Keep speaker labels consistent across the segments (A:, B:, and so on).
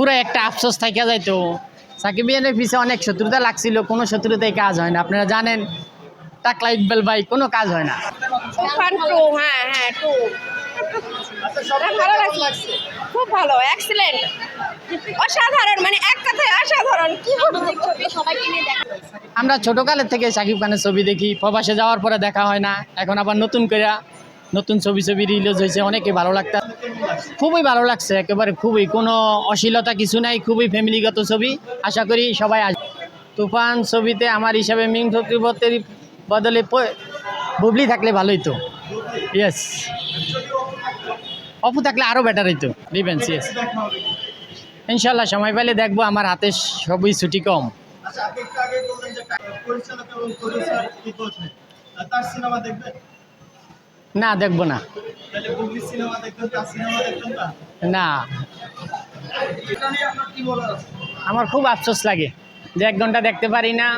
A: পুরো একটা আফসোস থাকা যাইতো। সাকিব ইয়ানের পিছে অনেক শত্রুতা লাগছিল কোনো শত্রুতায় কাজ হয় না। আপনারা জানেন টাকলা ইকবাল ভাই কোনো কাজ হয় না।
B: তুফান টু হ্যাঁ হ্যাঁ ভালো লাগছে? খুব ভালো এক্সিলেন্ট অসাধারণ মানে এক কথায় অসাধারণ। কি সবাইকে নিয়ে দেখা
A: আমরা ছোটোকালের থেকে সাকিব খানের ছবি দেখি প্রবাসে যাওয়ার পরে দেখা হয় না। এখন আবার নতুন করে নতুন ছবি ছবি রিলিজ হয়েছে অনেকে ভালো লাগতা খুবই ভালো লাগছে, একেবারে খুবই। কোনো অশ্লীলতা কিছু নাই, খুবই ফ্যামিলিগত ছবি। আশা করি সবাই আসবে তুফান ছবিতে আমার হিসাবে মিং চক্রবর্তীর বদলে বুবলি থাকলে ভালোই তো ইয়েস অপু থাকলে আরও বেটার হইতো। ডিফেন্স ইয়েস ইনশাল্লাহ সময় পেলে দেখব আমার হাতে সবই ছুটি কম।
C: আচ্ছা তার সিনেমা
A: না দেখব না।
C: না।
A: আমার খুব আফসোস লাগে যে এক ঘণ্টা দেখতে পারি না।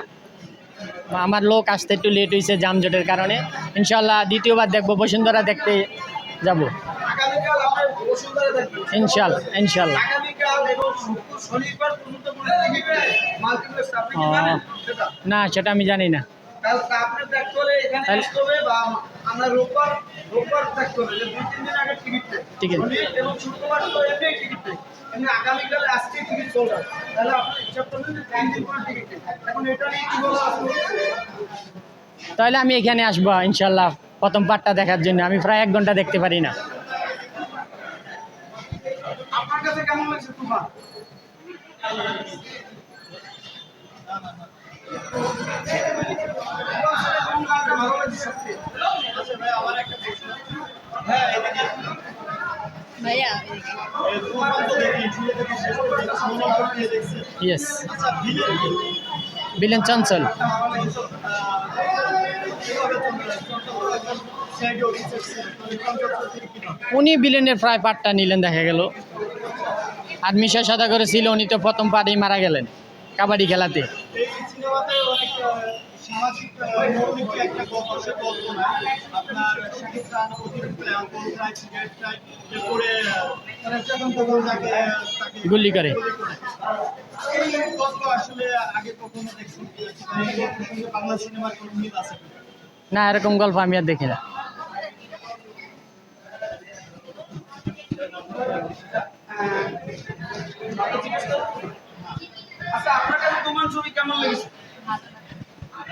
A: আমার লোক আসতে একটু লেট হয়েছে যানজটের কারণে। ইনশাল্লাহ দ্বিতীয়বার দেখব বসুন্ধরা দেখতে যাব। ইনশাল্লাহ ইনশাল্লাহ। না সেটা আমি জানি না।
C: তাহলে আপনি দেখতে হলে এখানে আসতে হবে বা আমরা রোববার রোববার দেখতে হবে যে দুই তিন দিন আগে টিকিট
A: টিকিট।
C: এবং শুক্রবার তো এমনি টিকিট পেয়ে এমনি আগামীকাল আজকে টিকিট সোল্ড তাহলে আপনি হিসাব করবেন যে তিন দিন পর টিকিট এখন এটা নিয়ে কি বলা
A: তাহলে আমি এখানে আসব ইনশাল্লাহ প্রথম পার্টটা দেখার জন্য। আমি প্রায় এক ঘণ্টা দেখতে পারি না।
C: আপনার কাছে কেমন লাগছে তুফান? চৌধুরী কি নাম?
A: উনি বিলেনের প্রায় পার্টটা নিলেন, দেখা গেল। আর মিশা সাদা করে ছিল, উনি তো প্রথম পার্টেই মারা গেলেন, কাবাডি খেলাতে।
C: সামাজিক মৌলিক একটা আপনার খান মানে
A: গুলি করে।
C: কি?
A: না এরকম গল্প আমি আর দেখি না।
C: আচ্ছা আপনার কাছে তোমার ছবি কেমন লেগেছে?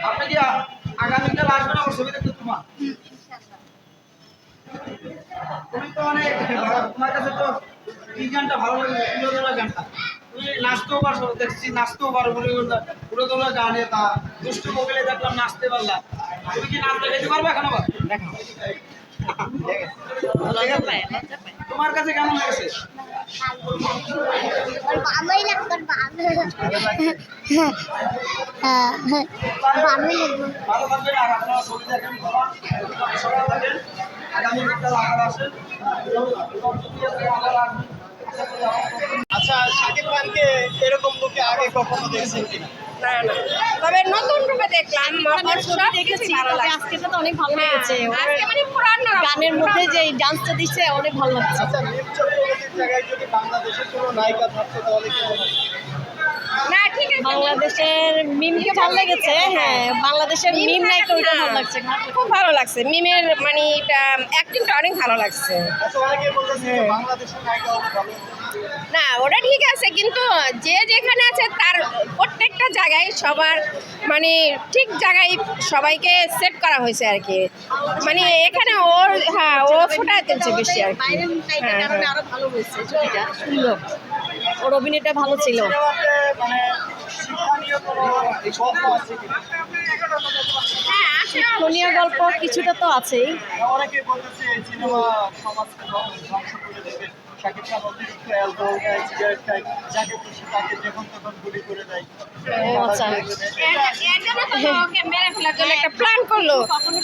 C: আপনি কি আগামীকাল আসবেন? আমার ছবি দেখতে তোমার? তুমি তো অনেক তোমার কাছে তো এই গানটা ভালো লাগে? পুরোদোলা গানটা। তুমি নাচতেও পারো দেখছি নাচতেও পারো পুরোদোলা পুরোদোলা গানে তা দুষ্টু মোবাইলে দেখলাম নাচতে পারলাম তুমি কি নাচ দেখাইতে পারবে এখন আবার?
A: দেখো
C: তোমার কাছে কেমন লেগেছে? বাবা আগামী বিকাল আবার আসেন আচ্ছা শাকিব খানকে এরকম লোকে আগে কখনো দেখছেন কিনা?
B: না না। তবে নতুন রূপে দেখলাম সব
D: দেখেছি তো অনেক ভালো লেগেছে।
B: হ্যাঁ, আজকে মানে পুরানো
D: গানের মধ্যে যে ডান্সটা দিচ্ছে অনেক ভালো লাগছে।
C: আচ্ছা জায়গায় যদি বাংলাদেশের কোনো নায়িকা থাকতো তাহলে
D: বাংলাদেশের মিমকে ভালো লেগেছে? হ্যাঁ বাংলাদেশের মিম নায়িকা ওইটা ভালো লাগছে
B: খুব ভালো লাগছে। মিমের মানে এটা অ্যাক্টিংটা অনেক ভালো লাগছে। না ওটা ঠিক আছে কিন্তু যে যেখানে আছে তার প্রত্যেকটা জায়গায় সবার মানে ঠিক জায়গায় সবাইকে সেট করা হয়েছে আর কি। মানে এখানে ওর হ্যাঁ ও ফোটায় তুলছে বেশি আর কি। হ্যাঁ, হ্যাঁ।
D: আরও ভালো হয়েছে ওর অভিনয়টা ভালো ছিল।
C: মানে শিক্ষণীয় কোনো গল্প আছে
B: হ্যাঁ আছে
D: শিক্ষণীয় গল্প কিছুটা তো আছেই।
C: অনেকে বলতেছে এই সিনেমা সমাজকে ধ্বংস ধ্বংস করে দেবে। শাকিব খান অতিরিক্ত অ্যালকোহল খায় সিগারেট খায় যাকে খুশি তাকে যখন তখন গুলি করে দেয়।
D: ও আচ্ছা।
B: এর- এর জন্য তো ওকে মেরে ফেলার জন্য একটা প্ল্যান করল।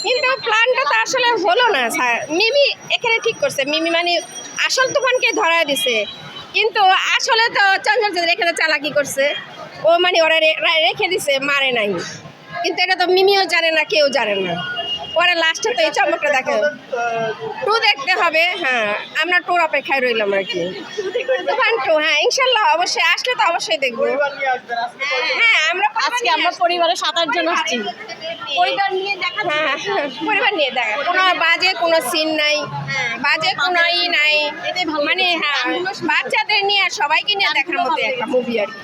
B: কিন্তু প্ল্যানটা তো আসলে হলো না স্যার। মিমি এখানে ঠিক করছে। মিমি মানে আসল তুফানকে ধরা দিছে। কিন্তু আসলে তো চঞ্চল চৌধুরী এখানে চালাকি করছে। ও মানে ওরা রে- রেখে দিছে মারে নাই। কিন্তু এটা তো মিমিও জানে না কেউ জানে না। পরে লাস্টে তো এই চমকটা দেখে। টু দেখতে হবে হ্যাঁ আমরা টুর অপেক্ষায় রইলাম আর কি। তুফান টু হ্যাঁ ইনশাল্লাহ অবশ্যই আসলে তো অবশ্যই দেখব। হ্যাঁ আমরা
D: আজকে আমরা পরিবারের সাত আট জন আসছি। পরিবার নিয়ে দেখা
B: হ্যাঁ পরিবার নিয়ে দেখা। কোনো বাজে কোনো সিন নাই। বাজে কোনো ই নাই। মানে হ্যাঁ বাচ্চাদের নিয়ে আর সবাইকে নিয়ে দেখার মতো একটা মুভি আর কি।